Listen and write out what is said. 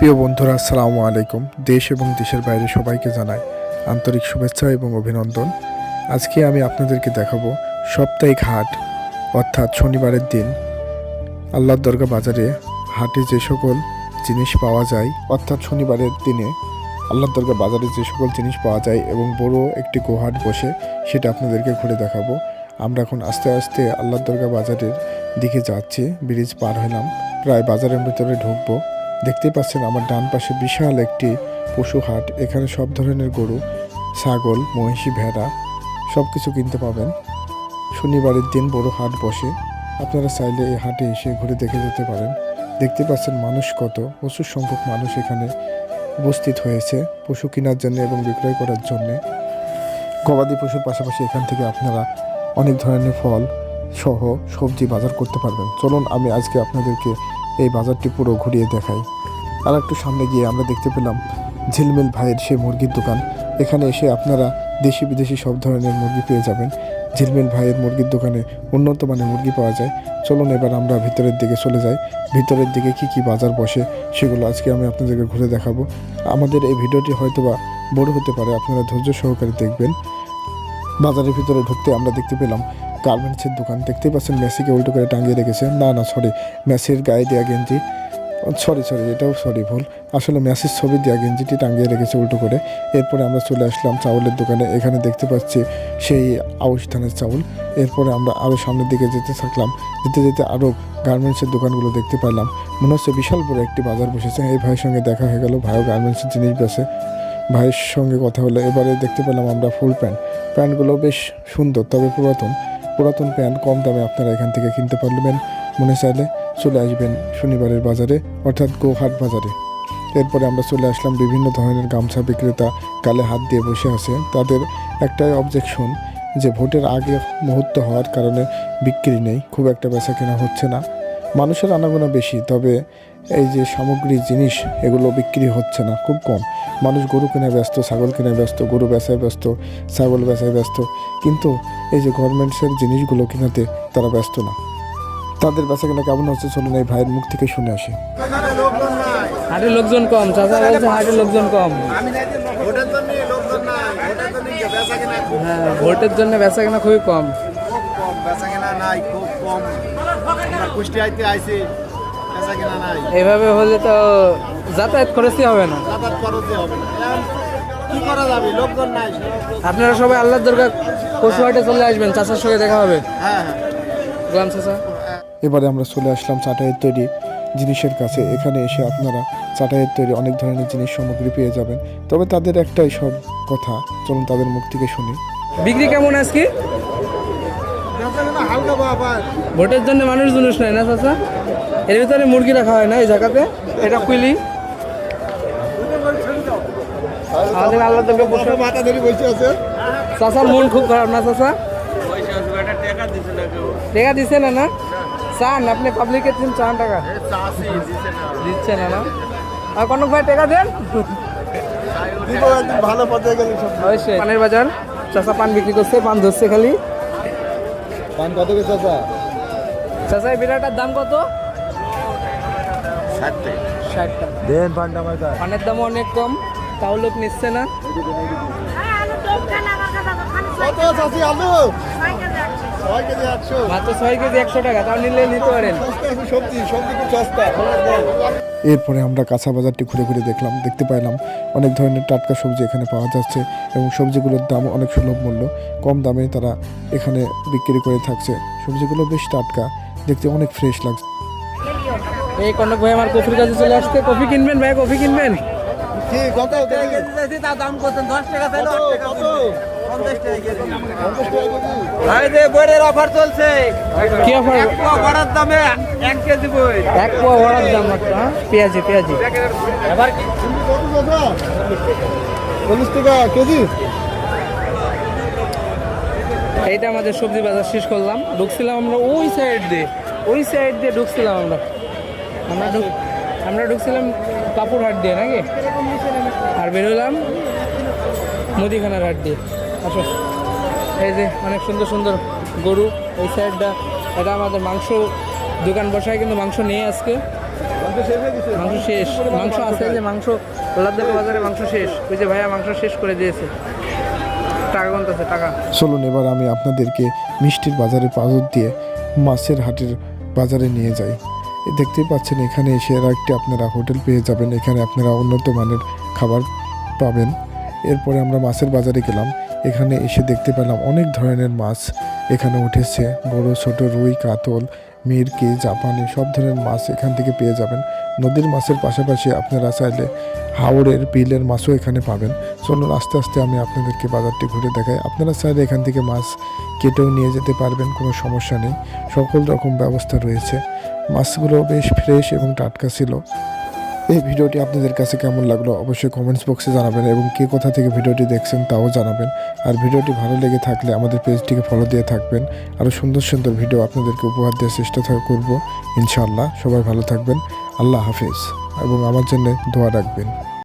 প্রিয় বন্ধুরা, আসসালামু আলাইকুম। দেশ এবং দেশের বাইরে সবাইকে জানাই আন্তরিক শুভেচ্ছা এবং অভিনন্দন। আজকে আমি আপনাদেরকে দেখাবো সাপ্তাহিক হাট, অর্থাৎ শনিবারের দিন। আল্লাহর দরগা বাজারে হাটে যে সকল জিনিস পাওয়া যায়, অর্থাৎ শনিবারের দিনে আল্লাহর দরগা বাজারে যে সকল জিনিস পাওয়া যায় এবং বড় একটি গোহাট বসে, সেটা আপনাদেরকে ঘুরে দেখাবো। আমরা এখন আস্তে আস্তে আল্লাহর দরগা বাজারের দিকে যাচ্ছি, ব্রিজ পার হলাম। প্রায় বাজারের ভিতরে ঢুকবো। দেখতেই পাচ্ছেন আমার ডান পাশে বিশাল একটি পশু হাট। এখানে সব ধরনের গরু, ছাগল, মহিষী, ভেড়া সব কিছু কিনতে পাবেন। শনিবারের দিন বড় হাট বসে। আপনারা চাইলে এই হাটে এসে ঘুরে দেখে যেতে পারেন। দেখতে পাচ্ছেন মানুষ কত, প্রচুর সংখ্যক মানুষ এখানে উপস্থিত হয়েছে পশু কেনার জন্য এবং বিক্রয় করার জন্যে। গবাদি পশুর পাশাপাশি এখান থেকে আপনারা অনেক ধরনের ফল সহ সবজি বাজার করতে পারবেন। চলুন, আমি আজকে আপনাদেরকে এই বাজারটি পুরো ঘুরিয়ে দেখাই আর একটু সামনে গিয়ে আমরা দেখতে পেলাম ঝিলমিল ভাইয়ের সেই মুরগির দোকান। এখানে এসে আপনারা দেশি বিদেশি সব ধরনের মুরগি পেয়ে যাবেন। ঝিলমিল ভাইয়ের মুরগির দোকানে উন্নত মানের মুরগি পাওয়া যায়। চলুন এবার আমরা ভিতরের দিকে চলে যাই। ভিতরের দিকে কি কি বাজার বসে সেগুলো আজকে আমি আপনাদেরকে ঘুরে দেখাবো। আমাদের এই ভিডিওটি হয়তোবা বড় হতে পারে, আপনারা ধৈর্য সহকারে দেখবেন। বাজারের ভিতরে ঢুকতে আমরা দেখতে পেলাম গার্মেন্টসের দোকান, দেখতেই পাচ্ছেন মেসিকে উল্টো করে টাঙিয়ে রেখেছে। না না সরি মেসির গায়ে দেওয়া গেঞ্জি। সরি সরি এটাও সরি ভুল। আসলে মেসির ছবি দেওয়া গেঞ্জিটি টাঙিয়ে রেখেছে উল্টো করে। এরপরে আমরা চলে আসলাম চাউলের দোকানে। এখানে দেখতে পাচ্ছি সেই আউশ ধানের চাউল। এরপরে আমরা আরও সামনের দিকে যেতে থাকলাম। যেতে যেতে আরও গার্মেন্টসের দোকানগুলো দেখতে পেলাম মনে হচ্ছে বিশাল বড় একটি বাজার বসেছে। এই ভাইয়ের সঙ্গে দেখা হয়ে গেল। ভাইও গার্মেন্টসের জিনিস বেছে ভাইয়ের সঙ্গে কথা হলো। এবারে দেখতে পেলাম আমরা ফুল প্যান্ট। প্যান্টগুলো বেশ সুন্দর, তবে পুরাতন। পুরাতন প্যান্ট কম দামে আপনারা এখান থেকে কিনতে পারবেন। মনে চাইলে চলে আসবেন শনিবারের বাজারে, অর্থাৎ গোহাট বাজারে। এরপরে আমরা চলে আসলাম বিভিন্ন ধরনের গামছা বিক্রেতা গালে হাত দিয়ে বসে আছে। তাদের একটাই অবজেকশন যে ভোটের আগে মুহূর্ত হওয়ার কারণে বিক্রি নেই, খুব একটা বেচা কেনা হচ্ছে না। মানুষের আনাগোনা বেশি, তবে এই যে সামগ্রী জিনিস এগুলো বিক্রি হচ্ছে না খুব কম। মানুষ গরু কেনায় ব্যস্ত ছাগল কেনায় ব্যস্ত গরু বেচায় ব্যস্ত ছাগল বেচায় ব্যস্ত। কিন্তু এই যে গভর্নমেন্টসের জিনিসগুলো কেনাতে তারা ব্যস্ত না। তাদের বেচা কেনা কেমন হচ্ছে চলুন এই ভাইয়ের মুখ থেকে শুনে আসি। হাটের লোকজন কম চাচা বলছে হাটের লোকজন কম। ভোটের জন্য লোকজন নাই ভোটের জন্য বেচা কেনা হ্যাঁ ভোটের জন্য বেচা কেনা খুবই কম। বেচা কেনা নাই খুব কম। এভাবে হলে তো যাতায়াত খরচই হবে না। হবে না। এখন কি করা যাবে? লোকজন নাই। আপনারা সবাই আল্লাহ দরকার হাটে চলে আসবেন চাচার সঙ্গে দেখা হবে। হ্যাঁ হ্যাঁ। গোলাম চাচা। এবারে আমরা চলে আসলাম চাটাইয়ের তৈরি জিনিসের কাছে। এখানে এসে আপনারা চাটাইয়ের তৈরি অনেক ধরনের জিনিস সামগ্রী পেয়ে যাবেন। তবে তাদের একটাই সব কথা চলুন তাদের মুখ থেকে শুনি। বিক্রি কেমন আজকে? ভোটের জন্য মানুষ জুলুস নাই না চাচা? এর ভিতরে মুরগি রাখা হয় না এই জায়গাতে? এটা কুইলি। আমাদের আল্লাহ পশু মাথা ধরে বসে আছে। চাচার মন খুব খারাপ না চাচা? টাকা দিছে না না চান আপনি পাবলিকের দিন চান টাকা। দিচ্ছে না না? আর কনক ভাই টাকা দেন? ভালো পথে গেলে পানের বাজার। চাচা পান বিক্রি করছে পান ধরছে খালি। পান কত চাচা? চাচা এই দাম কত? ষাট টাকা ষাট টাকা দেন পানের দামও অনেক কম তাও লোক নিচ্ছে না। কত চাচি আলু? ছয় কেজি একশো। মাত্র ছয় কেজি একশো টাকা তাও নিলে নিতে পারেন। সবজি সবজি খুব সস্তা। এরপরে আমরা কাঁচা বাজারটি ঘুরে ঘুরে দেখলাম দেখতে পাইলাম অনেক ধরনের টাটকা সবজি এখানে পাওয়া যাচ্ছে এবং সবজিগুলোর দাম অনেক সুলভ মূল্য কম দামে তারা এখানে বিক্রি করে থাকছে। সবজিগুলো বেশ টাটকা দেখতে অনেক ফ্রেশ লাগছে। এই কনক ভাই আমার কফির কাছে চলে আসছে। কফি কিনবেন ভাই কফি কিনবেন? কি কত? দাম করছেন দশ টাকা কত? কত পঞ্চাশ টাকা কেজি। ভাই যে বইয়ের অফার চলছে কি অফার বড়ার কেজি বই। এক পোয়া দাম মাত্র হ্যাঁ? পেঁয়াজি পেঁয়াজি। এবার কি? কত চাচা চল্লিশ টাকা কেজি। এইটা আমাদের সবজি বাজার শেষ করলাম। ঢুকছিলাম আমরা ওই সাইড দিয়ে ওই সাইড দিয়ে ঢুকছিলাম আমরা। আমরা আমরা ঢুকছিলাম কাপড় হাট দিয়ে নাকি? আর বেরোলাম মুদিখানার হাট দিয়ে। আসো। এই যে অনেক সুন্দর সুন্দর গরু, এই সাইডটা, এটা আমাদের মাংস দোকান বসায়, কিন্তু মাংস নেই আজকে। মাংস শেষ। মাংস আছে যে মাংস লাদ্দাখ বাজারে মাংস শেষ। ওই যে ভাইয়া মাংস শেষ করে দিয়েছে। টাকা গুনতেছে, টাকা। চলুন এবার আমি আপনাদেরকে মিষ্টির বাজারের পাজর দিয়ে মাছের হাটের বাজারে নিয়ে যাই। দেখতেই পাচ্ছেন, এখানে এসে এরা একটি আপনারা হোটেল পেয়ে যাবেন। এখানে আপনারা উন্নত মানের খাবার পাবেন। এরপরে আমরা মাছের বাজারে গেলাম। এখানে এসে দেখতে পেলাম অনেক ধরনের মাছ এখানে উঠেছে। বড়, ছোট, রুই, কাতল মিরকি জাপানি সব ধরনের মাছ এখান থেকে পেয়ে যাবেন। নদীর মাছের পাশাপাশি আপনারা চাইলে হাওড়ের বিলের মাছও এখানে পাবেন। চলুন আস্তে আস্তে আমি আপনাদেরকে বাজারটি ঘুরে দেখাই। আপনারা চাইলে এখান থেকে মাছ কেটেও নিয়ে যেতে পারবেন, কোনো সমস্যা নেই। সকল রকম ব্যবস্থা রয়েছে। মাছগুলো বেশ ফ্রেশ এবং টাটকা ছিল। এই ভিডিওটি আপনাদের কাছে কেমন লাগল অবশ্যই কমেন্টস বক্সে জানাবেন এবং কে কোথা থেকে ভিডিওটি দেখছেন তাও জানাবেন। আর ভিডিওটি ভালো লেগে থাকলে আমাদের পেজটিকে ফলো দিয়ে থাকবেন। আরও সুন্দর সুন্দর ভিডিও আপনাদেরকে উপহার দেওয়ার চেষ্টা করব। ইনশাআল্লাহ সবাই ভালো থাকবেন। আল্লাহ হাফেজ। এবং আমার জন্য দোয়া রাখবেন।